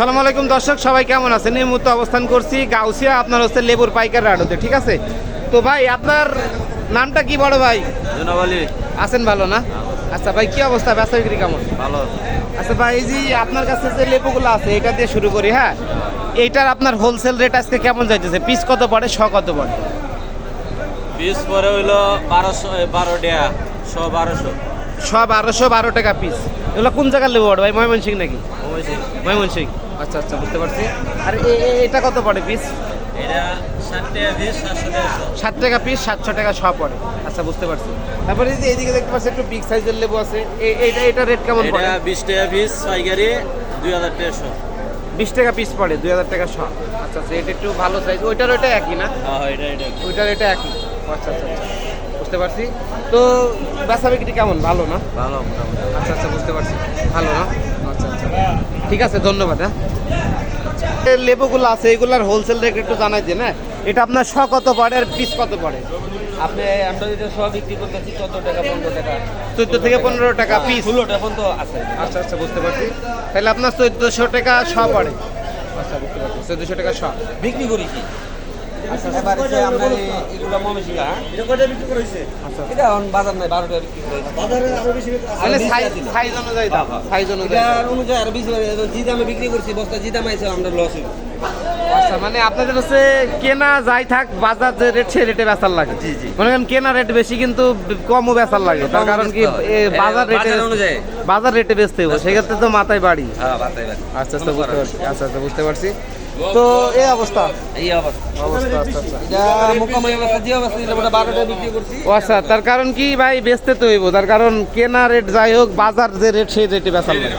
আসসালামু আলাইকুম দর্শক সবাই কেমন আছেন? এই মুহূর্তে অবস্থান করছি গাউসিয়া আপনার হচ্ছে লেবুর পাইকার রাডোতে ঠিক আছে? তো ভাই আপনার নামটা কি বড় ভাই? আছেন ভালো না? আচ্ছা ভাই কি অবস্থা? ব্যবসা বিক্রি কেমন? ভালো আচ্ছা ভাই এই যে আপনার কাছে যে লেবুগুলো আছে এটা দিয়ে শুরু করি হ্যাঁ? এইটার আপনার হোলসেল রেট আজকে কেমন যাইতেছে? পিস কত পড়ে শ কত পড়ে? পিস পরে হইল বারোশো বারো ডেয়া শ বারোশো। শ বারোশো বারো টাকা পিস এগুলো কোন জায়গার লেবু বড় ভাই? ময়মনসিং নাকি? ময়মনসিং আচ্ছা আচ্ছা বুঝতে পারছি। আর এটা কত পড়ে পিস এটা ষাট টাকা পিস সাতশো টাকা টাকা শ পড়ে। আচ্ছা বুঝতে পারছি। তারপরে এই যে এইদিকে দেখতে পাচ্ছি একটু বিগ সাইজের লেবু আছে। এ- এইটা এটা রেট কেমন পড়ে? এটা বিশ টাকা পিস পাইকারি দুই হাজার দেড়শো। বিশ টাকা পিস পড়ে দুই হাজার টাকা শ। আচ্ছা আচ্ছা এটা একটু ভালো সাইজ ওইটার ওইটা একই না? এটা এটা ওইটার এটা একই। আচ্ছা আচ্ছা আচ্ছা বুঝতে পারছি। তো বেচা বিক্রি কেমন? ভালো না? ভালো আচ্ছা আচ্ছা বুঝতে পারছি। ভালো না? আচ্ছা আচ্ছা। ঠিক আছে ধন্যবাদ হ্যাঁ। লেবুগুলো আছে এগুলার হোলসেল রেট একটু জানাই দিন হ্যাঁ। এটা আপনার শ কত পড়ে আর পিস কত পড়ে? আপনি আমরা যেটা সব বিক্রি করতেছি চোদ্দ টাকা পনেরো টাকা। চোদ্দ থেকে পনেরো টাকা পিস ষোলোটা পর্যন্ত আছে। আচ্ছা আচ্ছা বুঝতে পারছি। তাহলে আপনার চোদ্দোশো টাকা শ পড়ে। আচ্ছা বুঝতে পারছি। চোদ্দোশো টাকা শ। বিক্রি করি কি? এবার হচ্ছে আপনার এগুলো মমিশিকা এটা এখন বাজার নাই বারো টাকা বিক্রি করে মানে সাইজ সাইজ অনুযায়ী দাম। সাইজ অনুযায়ী দাম। অনুযায়ী আরও বেশি বাড়ে। দামে বিক্রি করছি বস্তা দামে আছে আমরা লস হইব। আচ্ছা মানে আপনাদের হচ্ছে কেনা যাই থাক বাজার যে রেট সেই রেটে বেচার লাগে। জি, জি। মনে করেন কেনা রেট বেশি কিন্তু কমও বেচার লাগে। তার কারণ কি এ, এ, বাজার রেটে বাজার অনুযায়ী। বাজার রেটে বেচতে হবে সেক্ষেত্রে তো মাথায় বাড়ি। হ্যাঁ বাতাই আচ্ছা আচ্ছা বুঝতে পারছি। আচ্ছা আচ্ছা বুঝতে পারছি। তো এই অবস্থা। এই অবস্থা। অবস্থা আচ্ছা আচ্ছা। এটা মোকামাই অবস্থা যে অবস্থা ছিল ওটা বারো বিক্রি করছি। আচ্ছা তার কারণ কি ভাই? বেচতে তো হইব। তার কারণ কেনা রেট যাই হোক বাজার যে রেট সেই রেটে বেচার লাগে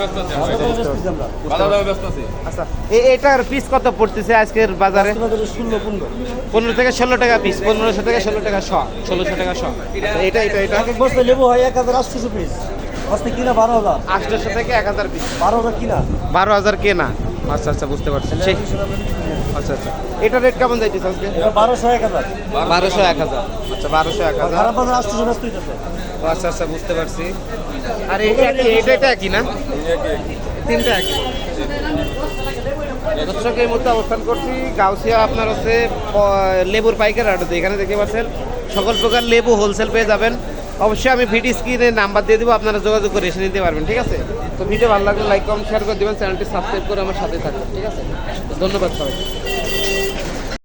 আচ্ছা এ- এটার পিস কত পড়তেছে আজকের বাজারে? পনেরো। থেকে ষোলো টাকা পিস পনেরোশো থেকে ষোলো টাকা শ ষোলোশো টাকা শ। আচ্ছা, এটা এটা এটা। এক বস্তা লেবু হয় এক হাজার আটশোশো পিস বস্তা কিনা বারো হাজার। আটশোশো থেকে এক হাজার পিস বারো হাজার কিনা। বারো হাজার কেনা। আচ্ছা আচ্ছা বুঝতে পারছি। সেই আচ্ছা আচ্ছা। এটা রেট কেমন যাইতেছে আজকে? বারোশো এক হাজার। বারোশো এক হাজার। আচ্ছা বারোশো এক হাজার। আচ্ছা আচ্ছা বুঝতে পারছি। আর এটা এটা এটা একই না? তিনটা একই। দর্শক এই মুহূর্তে অবস্থান করছি। গাউসিয়া আপনার হচ্ছে লেবুর পাইকার আড়তে এখানে দেখতে পাচ্ছেন সকল প্রকার লেবু হোলসেল পেয়ে যাবেন। অবশ্যই আমি ভিডিও স্ক্রিনের নাম্বার দিয়ে দেবো, আপনারা যোগাযোগ করে এসে নিতে পারবেন, ঠিক আছে? তো ভিডিও ভালো লাগলে লাইক কমেন্ট শেয়ার করে দেবেন চ্যানেলটি সাবস্ক্রাইব করে আমার সাথে থাকবেন, ঠিক আছে? ধন্যবাদ সবাই